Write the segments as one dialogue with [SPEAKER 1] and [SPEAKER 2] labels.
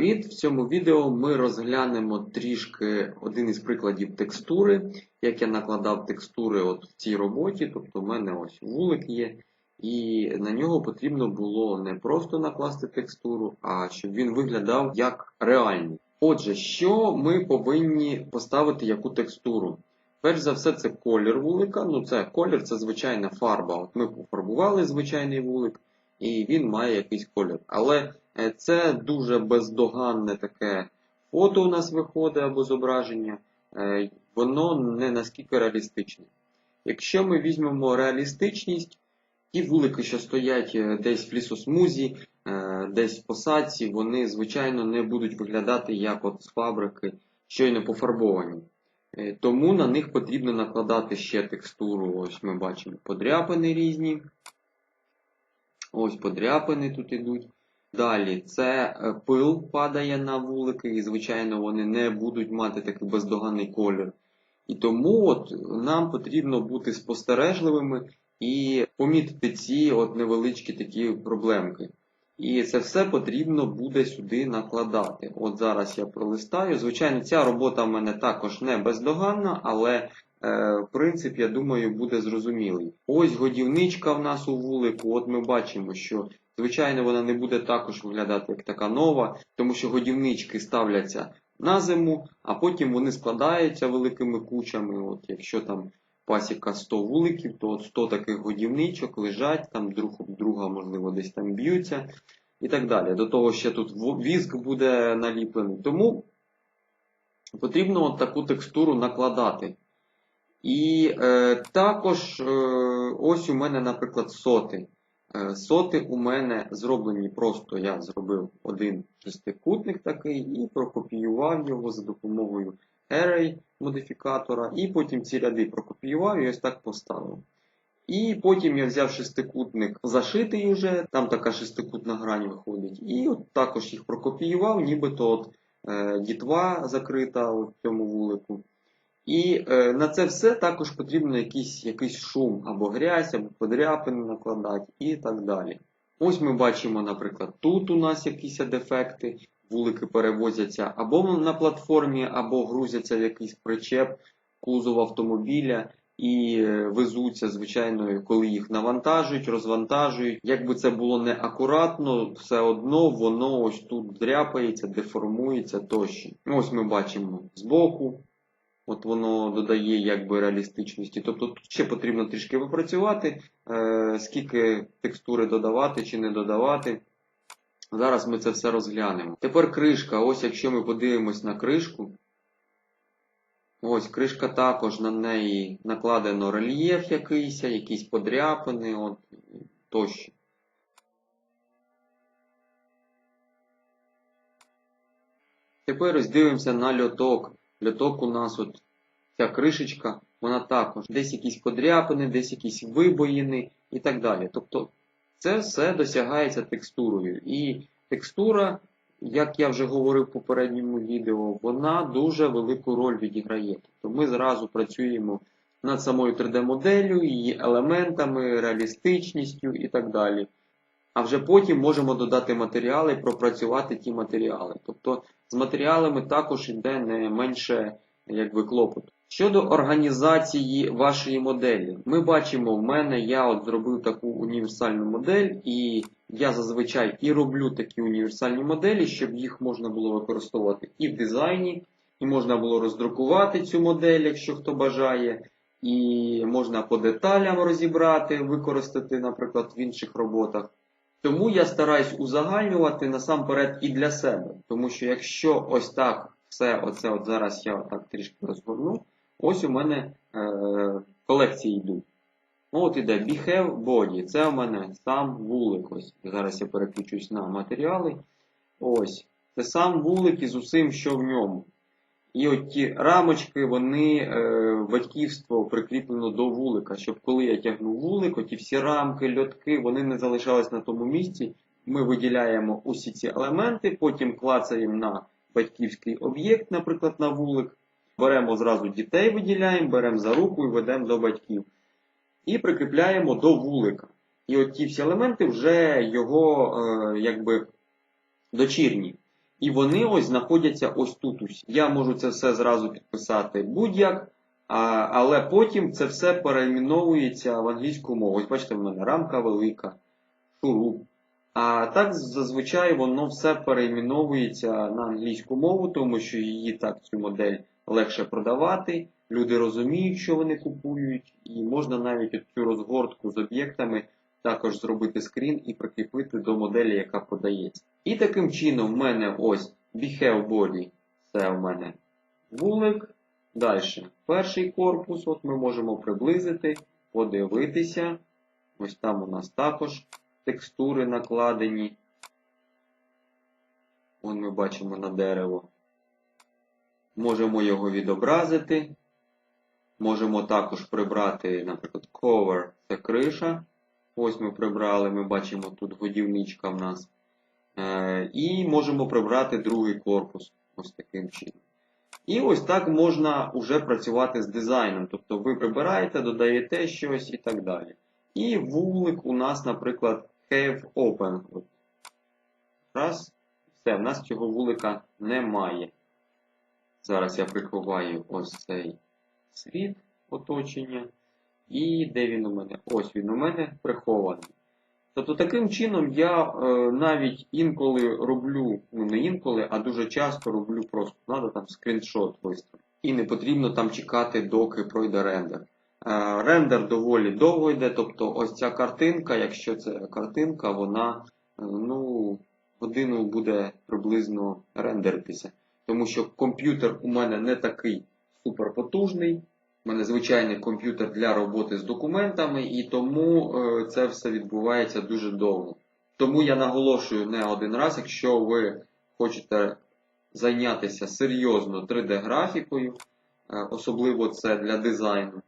[SPEAKER 1] Привіт! В цьому відео ми розглянемо трішки один із прикладів текстури, як я накладав текстури от в цій роботі. Тобто в мене ось вулик є, і на нього потрібно було не просто накласти текстуру, а щоб він виглядав як реальний. Отже, що ми повинні поставити яку текстуру? Перш за все, це колір вулика. Ну, це колір це звичайна фарба. От Ми пофарбували звичайний вулик, і він має якийсь колір. Але Це дуже бездоганне таке фото у нас виходить або зображення, Е, воно не наскільки реалістичне. Якщо ми візьмемо реалістичність, ті вулики, що стоять е, десь в лісосмузі, е, десь в посадці, вони, звичайно, не будуть виглядати як от з фабрики, щойно пофарбовані. Е, Тому на них потрібно накладати ще текстуру. Ось ми бачимо подряпини різні. Ось подряпини тут ідуть. Далі це е, пил падає на вулики, і, звичайно, вони не будуть мати такий бездоганний колір. І тому от нам потрібно бути спостережливими і помітити ці от невеличкі такі проблемки. І це все потрібно буде сюди накладати. От зараз я пролистаю. Звичайно, ця робота в мене також не бездоганна, але е, принцип, я думаю, буде зрозумілий. Ось годівничка в нас у вулику. От ми бачимо, що Звичайно, вона не буде також виглядати як така нова, тому що годівнички ставляться на зиму, а потім вони складаються великими кучами. От Якщо там пасіка 100 вуликів, то от 100 таких годівничок лежать, там друг об друга, можливо, десь там б'ються і так далі. До того ще тут віск буде наліплений. Тому потрібно от таку текстуру накладати. І е, також е, ось у мене, наприклад, соти. Е, соти у мене зроблені просто, я зробив один шестикутник такий і прокопіював його за допомогою Array модифікатора, і потім ці ряди прокопіював і ось так поставив. І потім я взяв шестикутник зашитий вже, там така шестикутна грань виходить. І от також їх прокопіював, нібито от е, дітва закрита у цьому вулику. І е, на це все також потрібно якийсь якийсь шум або грязь, або подряпини накладати і так далі. Ось ми бачимо, наприклад, тут у нас якісь дефекти, вулики перевозяться або на платформі, або грузяться в якийсь причеп, кузов автомобіля і е, везуться, звичайно, коли їх навантажують, розвантажують. Якби це було неакуратно, все одно воно ось тут дряпається, деформується тощо. Ось ми бачимо збоку. От воно додає якби реалістичності. Тобто тут ще потрібно трішки випрацювати, е, скільки текстури додавати чи не додавати. Зараз ми це все розглянемо. Тепер кришка. Ось якщо ми подивимось на кришку. Ось кришка також на неї накладено рельєф якийсь, якісь подряпини от, тощо. Тепер ось дивимося на льоток. Льоток у нас от ця кришечка, вона також десь якісь подряпини, десь якісь вибоїни і так далі. Тобто це все досягається текстурою. І текстура, як я вже говорив в попередньому відео, вона дуже велику роль відіграє. Тобто ми зразу працюємо над самою 3D-моделлю, її елементами, реалістичністю і так далі. А вже потім можемо додати матеріали, пропрацювати ті матеріали. Тобто з матеріалами також йде не менше якби, клопоту. Щодо організації вашої моделі, ми бачимо, в мене я от зробив таку універсальну модель, і я зазвичай і роблю такі універсальні моделі, щоб їх можна було використовувати і в дизайні, і можна було роздрукувати цю модель, якщо хто бажає, і можна по деталям розібрати, використати, наприклад, в інших роботах. Тому я стараюсь узагальнювати насамперед і для себе. Тому що якщо ось так все, оце от зараз я так трішки розгорну, ось у мене е, колекції йдуть. От іде Behave Body. Це у мене сам вулик. Ось. Зараз я переключусь на матеріали. Ось. Це сам вулик із усім, що в ньому. І от ті рамочки, вони е, батьківство прикріплено до вулика, щоб коли я тягну вулик, оті всі рамки, льотки, вони не залишались на тому місці. Ми виділяємо усі ці елементи, потім клацаємо на батьківський об'єкт, наприклад, на вулик. Беремо зразу дітей, виділяємо, беремо за руку і ведемо до батьків. І прикріпляємо до вулика. І от ті всі елементи вже його е, якби дочірні. І вони ось знаходяться ось тут. Ось. Я можу це все зразу підписати будь-як, але потім це все перейменовується в англійську мову. Ось бачите, в мене рамка велика, шуруп. А так зазвичай воно все перейменовується на англійську мову, тому що її так цю модель легше продавати. Люди розуміють, що вони купують, і можна навіть цю розгортку з об'єктами також зробити скрін і прикріпити до моделі, яка продається. І таким чином в мене ось Behave Body, це в мене вулик. Далі перший корпус, от ми можемо приблизити, подивитися. Ось там у нас також текстури накладені. Вон ми бачимо на дерево. Можемо його відобразити. Можемо також прибрати, наприклад, cover це криша. Ось ми прибрали, ми бачимо тут годівничка в нас. Е, І можемо прибрати другий корпус. Ось таким чином. І ось так можна вже працювати з дизайном. Тобто ви прибираєте, додаєте щось і так далі. І вулик у нас, наприклад, have open. Раз. Все, в нас цього вулика немає. Зараз я приховаю ось цей світ оточення. І де він у мене? Ось він у мене прихований. Тобто таким чином я е, навіть інколи роблю, ну не інколи, а дуже часто роблю просто треба там скріншот виставити. І не потрібно там чекати, доки пройде рендер. Е, рендер доволі довго йде, тобто ось ця картинка, якщо це картинка, вона е, ну, годину буде приблизно рендеритися. Тому що комп'ютер у мене не такий суперпотужний. Мене звичайний комп'ютер для роботи з документами, і тому е, це все відбувається дуже довго. Тому я наголошую не один раз, якщо ви хочете зайнятися серйозно 3D-графікою, е, особливо це для дизайну,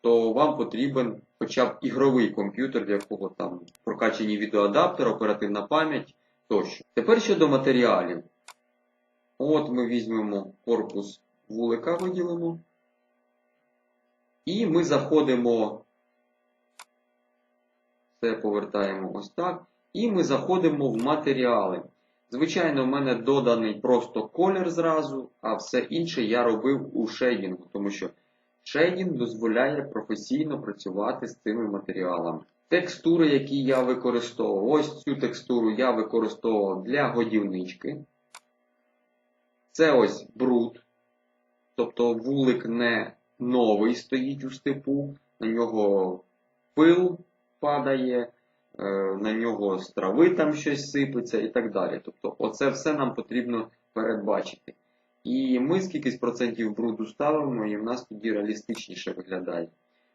[SPEAKER 1] то вам потрібен хоча б ігровий комп'ютер, для якого там прокачані відеоадаптер, оперативна пам'ять тощо. Тепер щодо матеріалів. От ми візьмемо корпус вулика, виділимо. І ми заходимо, це повертаємо ось так. І ми заходимо в матеріали. Звичайно, в мене доданий просто колір зразу, а все інше я робив у шейдінгу, тому що шейдінг дозволяє професійно працювати з цими матеріалами. Текстури, які я використовував, ось цю текстуру я використовував для годівнички. Це ось бруд. Тобто вулик не новий стоїть у степу, на нього пил падає, е, на нього з трави там щось сипеться і так далі. Тобто, оце все нам потрібно передбачити. І ми скількись процентів бруду ставимо, і в нас тоді реалістичніше виглядає.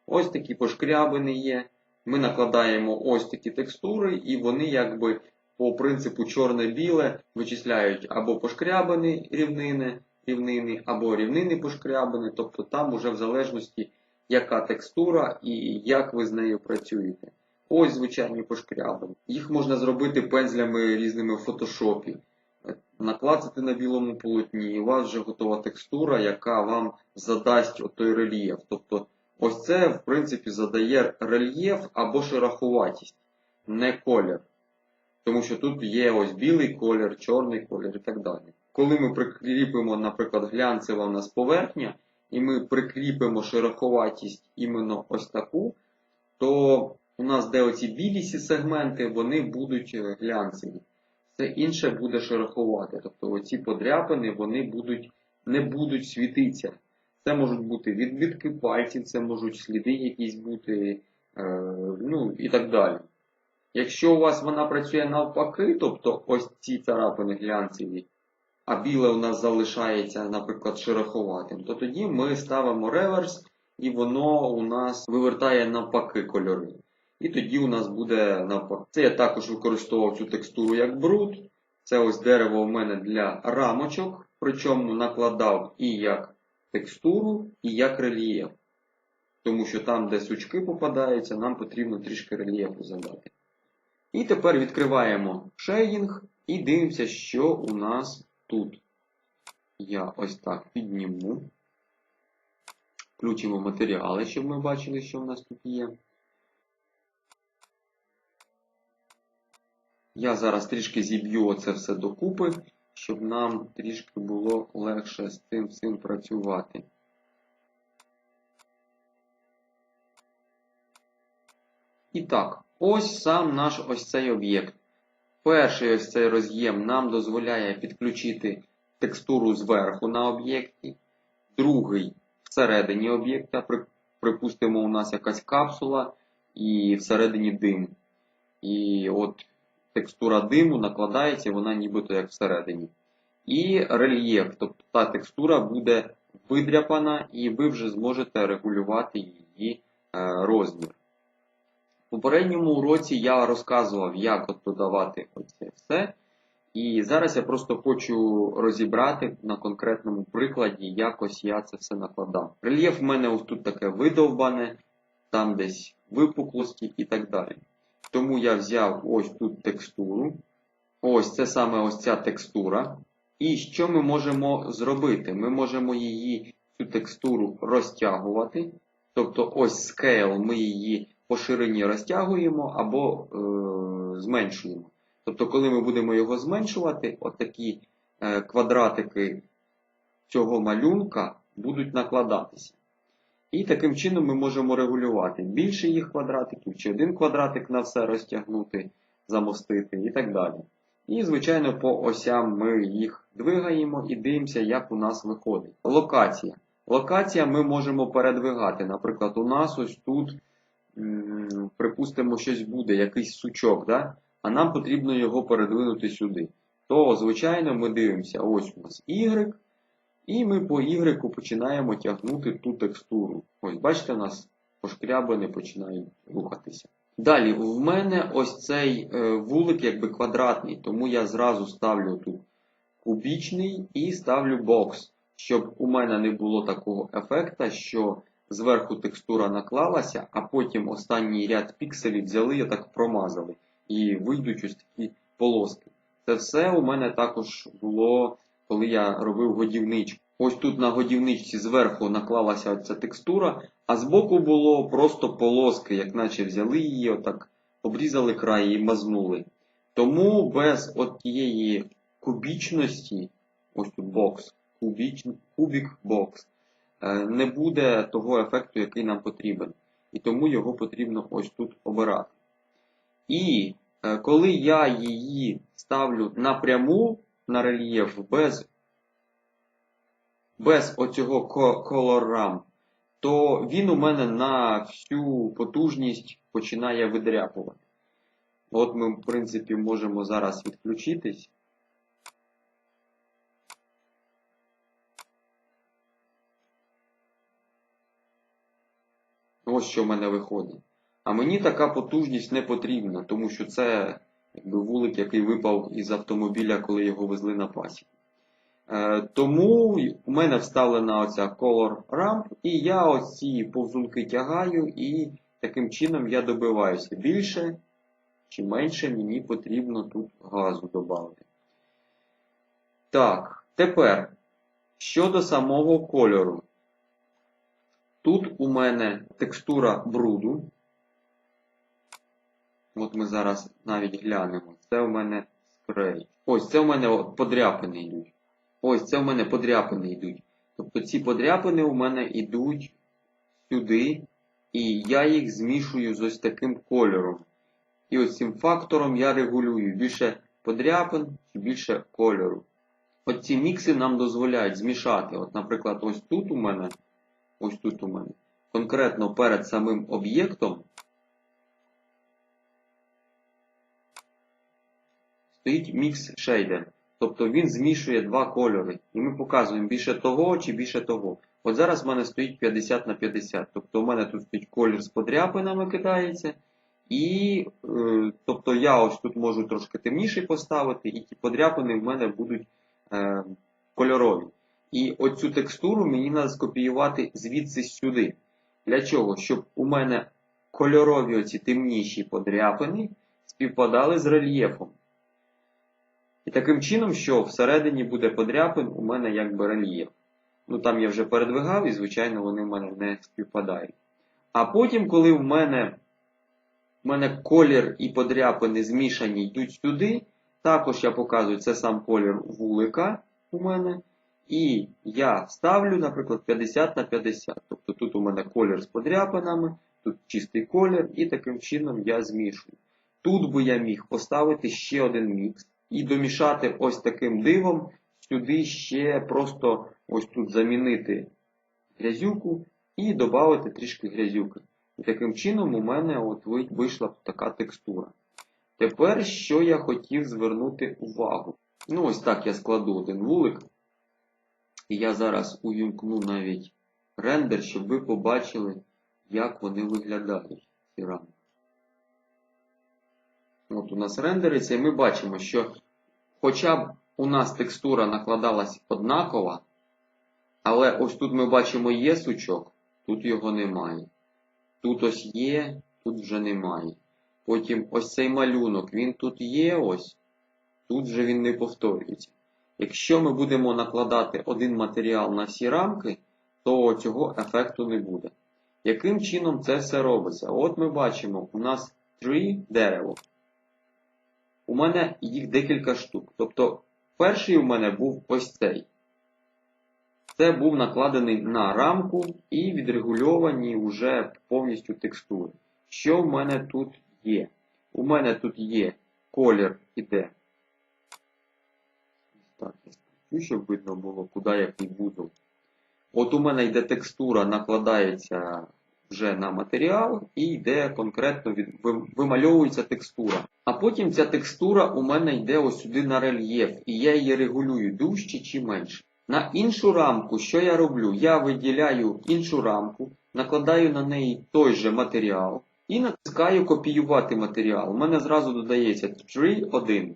[SPEAKER 1] Ось такі пошкрябини є. Ми накладаємо ось такі текстури, і вони якби по принципу чорне-біле вичисляють або пошкрябини рівнини, рівнини, або рівнини пошкрябини, тобто там уже в залежності, яка текстура і як ви з нею працюєте. Ось звичайні пошкрябини. Їх можна зробити пензлями різними в фотошопі. Наклацати на білому полотні, і у вас вже готова текстура, яка вам задасть той рельєф. Тобто, ось це, в принципі, задає рельєф або шероховатість, не колір. Тому що тут є ось білий колір, чорний колір і так далі. Коли ми прикріпимо, наприклад, глянцева у нас поверхня, і ми прикріпимо шероховатість іменно ось таку, то у нас де оці білісі сегменти, вони будуть глянцеві. Все інше буде шероховате. Тобто оці подряпини вони будуть, не будуть світитися. Це можуть бути відбитки пальців, це можуть сліди якісь бути, е, ну і так далі. Якщо у вас вона працює навпаки, тобто ось ці царапини глянцеві, а біле у нас залишається, наприклад, шероховатим, то тоді ми ставимо реверс і воно у нас вивертає навпаки кольори. І тоді у нас буде навпаки. Це я також використовував цю текстуру як бруд. Це ось дерево у мене для рамочок, причому накладав і як текстуру, і як рельєф. Тому що там, де сучки попадаються, нам потрібно трішки рельєфу задати. І тепер відкриваємо шейдінг і дивимося, що у нас тут. Я ось так підніму. Включимо матеріали, щоб ми бачили, що у нас тут є. Я зараз трішки зіб'ю оце все докупи, щоб нам трішки було легше з цим всім працювати. І так, ось сам наш ось цей об'єкт. Перший ось цей роз'єм нам дозволяє підключити текстуру зверху на об'єкті. Другий всередині об'єкта. Припустимо, у нас якась капсула і всередині дим. І от текстура диму накладається, вона нібито як всередині. І рельєф, тобто та текстура буде видряпана, і ви вже зможете регулювати її е, розмір. В попередньому уроці я розказував, як от додавати все. І зараз я просто хочу розібрати на конкретному прикладі, як ось я це все накладав. Рельєф в мене ось тут таке видовбане, там десь випуклості і так далі. Тому я взяв ось тут текстуру. Ось це саме ось ця текстура. І що ми можемо зробити? Ми можемо її, цю текстуру розтягувати. Тобто ось scale ми її по ширині розтягуємо або е, зменшуємо. Тобто, коли ми будемо його зменшувати, отакі е, квадратики цього малюнка будуть накладатися. І таким чином ми можемо регулювати більше їх квадратиків, чи один квадратик на все розтягнути, замостити і так далі. І, звичайно, по осям ми їх двигаємо і дивимося, як у нас виходить. Локація. Локація ми можемо передвигати. Наприклад, у нас ось тут, припустимо, щось буде, якийсь сучок, да? А нам потрібно його передвинути сюди. То, звичайно, ми дивимося, ось у нас Y, і ми по Y починаємо тягнути ту текстуру. Ось, бачите, у нас пошкрябини починають рухатися. Далі, в мене ось цей е, вулик якби квадратний, тому я зразу ставлю тут кубічний і ставлю бокс, щоб у мене не було такого ефекта, що зверху текстура наклалася, а потім останній ряд пікселів взяли і так промазали. І вийдуть ось такі полоски. Це все у мене також було, коли я робив годівничку. Ось тут на годівничці зверху наклалася ця текстура, а збоку було просто полоски, як наче взяли її, отак обрізали край і мазнули. Тому без от тієї кубічності, ось тут бокс, кубіч, кубік бокс, е, не буде того ефекту, який нам потрібен. І тому його потрібно ось тут обирати. І е, коли я її ставлю напряму на рельєф без, без оцього ramp, то він у мене на всю потужність починає видряпувати. От ми, в принципі, можемо зараз відключитись. Ось що в мене виходить. А мені така потужність не потрібна, тому що це якби вулик, який випав із автомобіля, коли його везли на пасіку. Е, тому у мене вставлена оця Color Ramp, і я ось ці повзунки тягаю, і таким чином я добиваюся більше чи менше мені потрібно тут газу додати. Так, тепер щодо самого кольору. Тут у мене текстура бруду. От ми зараз навіть глянемо. Це у мене скрей. Ось це у мене подряпини йдуть. Ось це у мене подряпини йдуть. Тобто ці подряпини у мене йдуть сюди, і я їх змішую з ось таким кольором. І ось цим фактором я регулюю більше подряпин чи більше кольору. От ці мікси нам дозволяють змішати. От, наприклад, ось тут у мене, ось тут у мене, конкретно перед самим об'єктом стоїть мікс шейдер. Тобто він змішує два кольори. І ми показуємо більше того чи більше того. От зараз в мене стоїть 50 на 50. Тобто у мене тут стоїть колір з подряпинами кидається. І е, тобто я ось тут можу трошки темніший поставити, і ті подряпини в мене будуть е, кольорові. І оцю текстуру мені треба скопіювати звідси сюди. Для чого? Щоб у мене кольорові оці темніші подряпини співпадали з рельєфом. І таким чином, що всередині буде подряпин, у мене якби рельєф. Ну там я вже передвигав, і, звичайно, вони в мене не співпадають. А потім, коли в мене в мене колір і подряпини змішані йдуть сюди, Також я показую це сам колір вулика у мене. І я ставлю, наприклад, 50 на 50. Тобто тут у мене колір з подряпинами, тут чистий колір, і таким чином я змішую. Тут би я міг поставити ще один мікс і домішати ось таким дивом сюди ще просто ось тут замінити грязюку і додати трішки грязюки. І таким чином у мене от вийшла така текстура. Тепер що я хотів звернути увагу. Ну, ось так я складу один вулик. І я зараз увімкну навіть рендер, щоб ви побачили, як вони виглядають. Ці рамки. От у нас рендериться, і ми бачимо, що хоча б у нас текстура накладалась однакова, але ось тут ми бачимо є сучок, тут його немає. Тут ось є, тут вже немає. Потім ось цей малюнок, він тут є ось, тут вже він не повторюється. Якщо ми будемо накладати один матеріал на всі рамки, то цього ефекту не буде. Яким чином це все робиться? От ми бачимо, у нас три дерево. У мене їх декілька штук. Тобто, перший у мене був ось цей. Це був накладений на рамку і відрегульовані вже повністю текстури. Що в мене тут є? У мене тут є колір іде. Так, я скручу, щоб видно було, куди який вузол. От у мене йде текстура, накладається вже на матеріал і йде конкретно від, вимальовується текстура. А потім ця текстура у мене йде ось сюди на рельєф, і я її регулюю дужче чи менше. На іншу рамку, що я роблю? Я виділяю іншу рамку, накладаю на неї той же матеріал і натискаю копіювати матеріал. У мене зразу додається 3.1.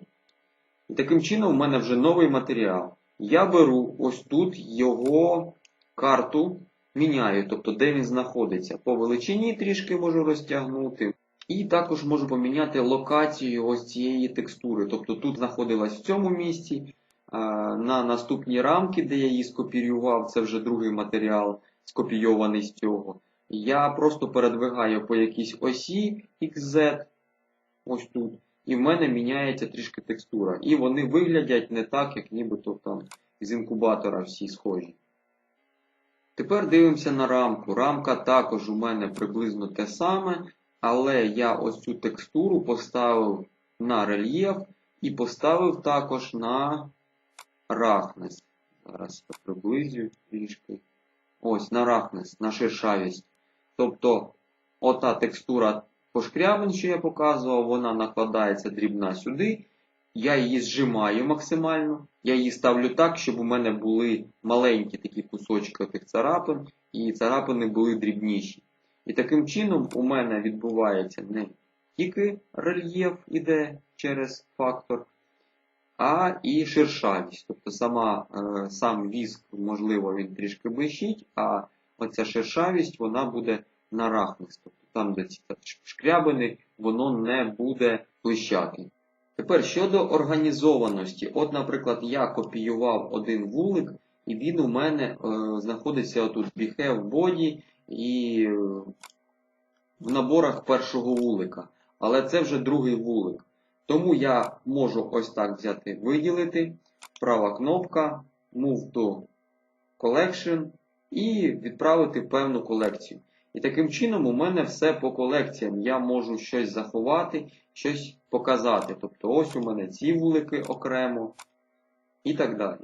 [SPEAKER 1] І таким чином у мене вже новий матеріал. Я беру ось тут його карту, міняю, тобто де він знаходиться. По величині трішки можу розтягнути. І також можу поміняти локацію ось цієї текстури. Тобто тут знаходилась в цьому місці. На наступні рамки, де я її скопіював, це вже другий матеріал, скопійований з цього. Я просто передвигаю по якійсь осі XZ, ось тут, і в мене міняється трішки текстура. І вони виглядять не так, як нібито там з інкубатора всі схожі. Тепер дивимося на рамку. Рамка також у мене приблизно те саме, але я ось цю текстуру поставив на рельєф і поставив також на рахнес. Зараз я приблизю трішки. Ось на рахнес, на шершавість. Тобто, ота текстура пошкрябин, що я показував, вона накладається дрібна сюди. Я її зжимаю максимально. Я її ставлю так, щоб у мене були маленькі такі кусочки тих царапин, і царапини були дрібніші. І таким чином у мене відбувається не тільки рельєф іде через фактор, а і шершавість. Тобто сама, е, сам віск, можливо, він трішки блищить, а оця шершавість вона буде на рахнес. Тобто там, де ці шкрябини, воно не буде блищати. Тепер щодо організованості. От, наприклад, я копіював один вулик, і він у мене е, знаходиться отут Behave Body і е, в наборах першого вулика. Але це вже другий вулик. Тому я можу ось так взяти, виділити, права кнопка, Move to Collection і відправити певну колекцію. І таким чином у мене все по колекціям. Я можу щось заховати, щось показати. Тобто ось у мене ці вулики окремо і так далі.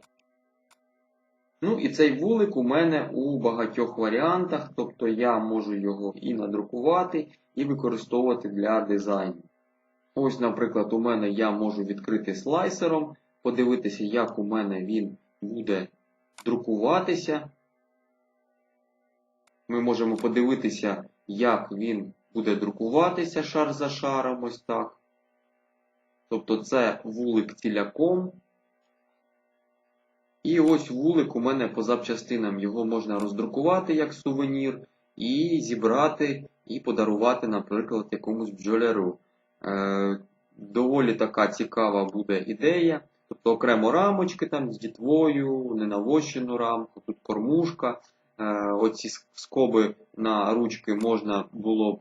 [SPEAKER 1] Ну і цей вулик у мене у багатьох варіантах, тобто я можу його і надрукувати, і використовувати для дизайну. Ось, наприклад, у мене я можу відкрити слайсером, подивитися, як у мене він буде друкуватися. Ми можемо подивитися, як він буде друкуватися шар за шаром, ось так. Тобто це вулик ціляком. І ось вулик у мене по запчастинам. Його можна роздрукувати як сувенір, і зібрати, і подарувати, наприклад, якомусь бджоляру. Е, доволі така цікава буде ідея. Тобто окремо рамочки там з дітвою, ненавощену рамку, тут кормушка. Е, оці скоби на ручки можна було б,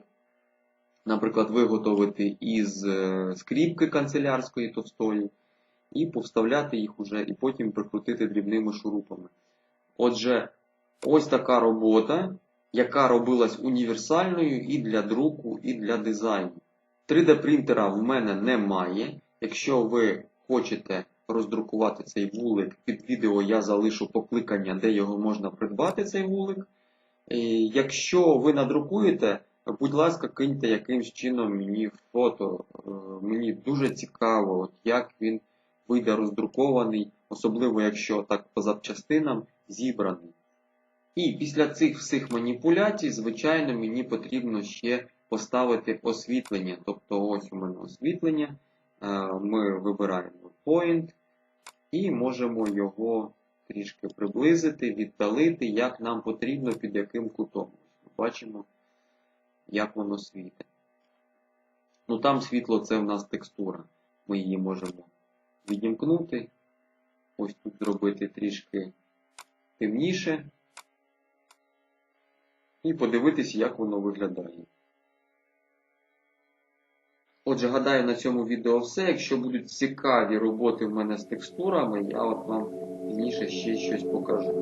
[SPEAKER 1] наприклад, виготовити із е, скріпки канцелярської товстої. і повставляти їх уже, і потім прикрутити дрібними шурупами. Отже, ось така робота, яка робилась універсальною і для друку, і для дизайну. 3D принтера в мене немає. Якщо ви хочете роздрукувати цей вулик, під відео я залишу покликання, де його можна придбати, цей вулик. Якщо ви надрукуєте, будь ласка, киньте якимсь чином мені фото. Е, Мені дуже цікаво, як він вийде роздрукований, особливо якщо так по запчастинам зібраний. І після цих всіх маніпуляцій, звичайно, мені потрібно ще поставити освітлення. Тобто ось у мене освітлення. Е, Ми вибираємо Point і можемо його трішки приблизити, віддалити, як нам потрібно, під яким кутом. Бачимо, як воно світить. Ну там світло це в нас текстура. Ми її можемо відімкнути. Ось тут зробити трішки темніше. І подивитись, як воно виглядає. Отже, гадаю, на цьому відео все. Якщо будуть цікаві роботи в мене з текстурами, я от вам пізніше ще щось покажу.